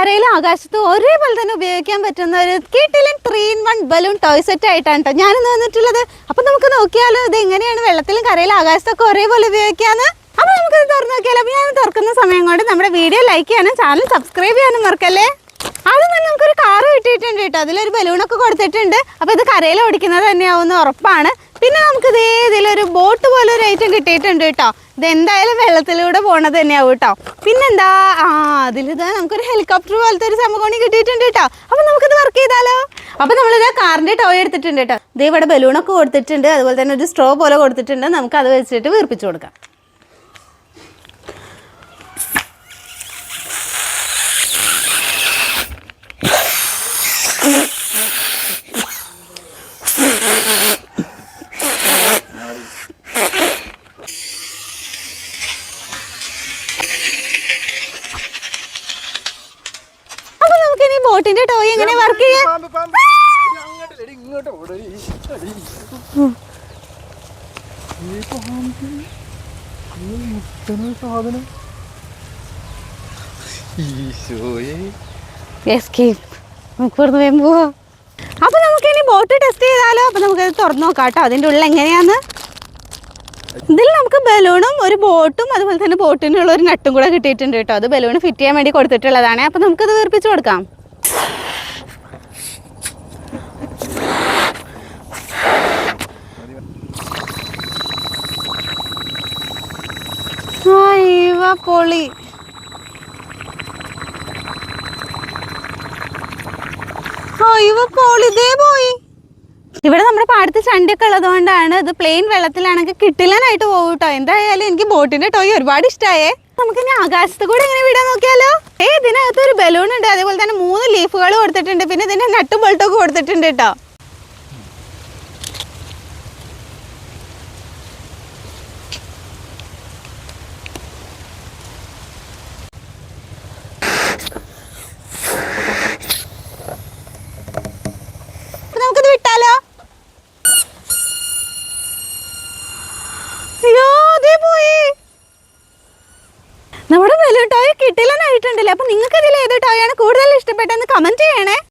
കരയിലും ആകാശത്തും ഒരേപോലെ തന്നെ ഉപയോഗിക്കാൻ പറ്റുന്ന ഒരു കീട്ടിലും three in one balloon toy set ആയിട്ടാണ് കേട്ടോ ഞാനിന്ന് വന്നിട്ടുള്ളത്. അപ്പൊ നമുക്ക് നോക്കിയാലോ ഇത് എങ്ങനെയാണ് വെള്ളത്തിലും കരയിലും ആകാശത്തൊക്കെ ഒരേപോലെ ഉപയോഗിക്കാന്ന്? അപ്പൊ നമുക്ക് തുറന്നു നോക്കിയാലോ. ഞാൻ തുറക്കുന്ന സമയം കൊണ്ട് നമ്മുടെ വീഡിയോ ലൈക്ക് ചെയ്യാനും ചാനൽ സബ്സ്ക്രൈബ് ചെയ്യാനും മറക്കല്ലേ? ആദ്യം തന്നെ നമുക്കൊരു കാറ് കിട്ടിയിട്ടുണ്ട് കേട്ടോ അതിലൊരു ബലൂണൊക്കെ കൊടുത്തിട്ടുണ്ട്. അപ്പൊ ഇത് കരയിൽ ഓടിക്കുന്നത് തന്നെയാവുന്ന ഉറപ്പാണ്. പിന്നെ നമുക്ക് ഇതേ ഇതിലൊരു ബോട്ട് ഐറ്റം കിട്ടിയിട്ടുണ്ട് കേട്ടോ. ഇത് എന്തായാലും വെള്ളത്തിലൂടെ പോണത് തന്നെയാവും കേട്ടോ. പിന്നെന്താ? ആ അതിലിതാ നമുക്കൊരു ഹെലികോപ്റ്റർ പോലത്തെ ഒരു സംഭവം കിട്ടിയിട്ടുണ്ട് കേട്ടോ. അപ്പൊ നമുക്കിത് വർക്ക് ചെയ്താലോ? അപ്പൊ ഇതാ കാറിന്റെ ടോയ് എടുത്തിട്ടുണ്ട് കേട്ടോ. ഇത് ഇവിടെ ബലൂണൊക്കെ കൊടുത്തിട്ടുണ്ട്. അതുപോലെ തന്നെ ഒരു സ്ട്രോ പോലെ കൊടുത്തിട്ടുണ്ട്. നമുക്ക് അത് വെച്ചിട്ട് വീർപ്പിച്ചു കൊടുക്കാം. അപ്പൊ നമുക്ക് ഇനി ബോട്ടിന്റെ ടോയ് എങ്ങനെ വർക്ക് ചെയ്യാം? സാധനം അപ്പൊ നമുക്ക് ഇനി ബോട്ട് ടെസ്റ്റ് ചെയ്താലോ? അപ്പൊ നമുക്ക് തുറന്നു നോക്കാം കേട്ടോ. അതിന്റെ ഉള്ളിൽ എങ്ങനെയാന്ന്? ഇതിൽ നമുക്ക് ബലൂണും ഒരു ബോട്ടും അതുപോലെ തന്നെ ബോട്ടിനുള്ള ഒരു നട്ടും കൂടെ കിട്ടിയിട്ടുണ്ട് കേട്ടോ. അത് ബലൂൺ ഫിറ്റ് ചെയ്യാൻ വേണ്ടി കൊടുത്തിട്ടുള്ളതാണ്. അപ്പൊ നമുക്കത് വീർപ്പിച്ചു കൊടുക്കാം. പൊളി. പോയി. ഇവിടെ നമ്മുടെ പാടത്ത് ചണ്ടിയൊക്കെ ഉള്ളതുകൊണ്ടാണ് ഇത് പ്ലെയിൻ വെള്ളത്തിലാണെങ്കിൽ കിട്ടില്ലാനായിട്ട് പോകും എന്തായാലും എനിക്ക് ബോട്ടിന്റെ ടോയ് ഒരുപാട് ഇഷ്ടമായേ നമുക്ക് ഇനി ആകാശത്ത് കൂടെ ഇങ്ങനെ വിടാൻ നോക്കിയാലോ? ഏ ഇതിനകത്ത് ഒരു ബലൂൺ ഉണ്ട്. അതേപോലെ തന്നെ മൂന്ന് ലീഫുകൾ കൊടുത്തിട്ടുണ്ട്. പിന്നെ ഇതിന്റെ നട്ടും ബോൾട്ടൊക്കെ കൊടുത്തിട്ടുണ്ട് കേട്ടോ അപ്പൊ നമുക്കിത് വിട്ടാലോ അയ്യോ അതേ പോയി നമ്മുടെ ബലൂൺ ടോയ് കിട്ടില്ലെന്നായിട്ടുണ്ടല്ലോ അപ്പൊ നിങ്ങൾക്ക് ഇതിൽ ഏത് ടോയാണ് കൂടുതൽ ഇഷ്ടപ്പെട്ടെന്ന് കമന്റ് ചെയ്യണേ.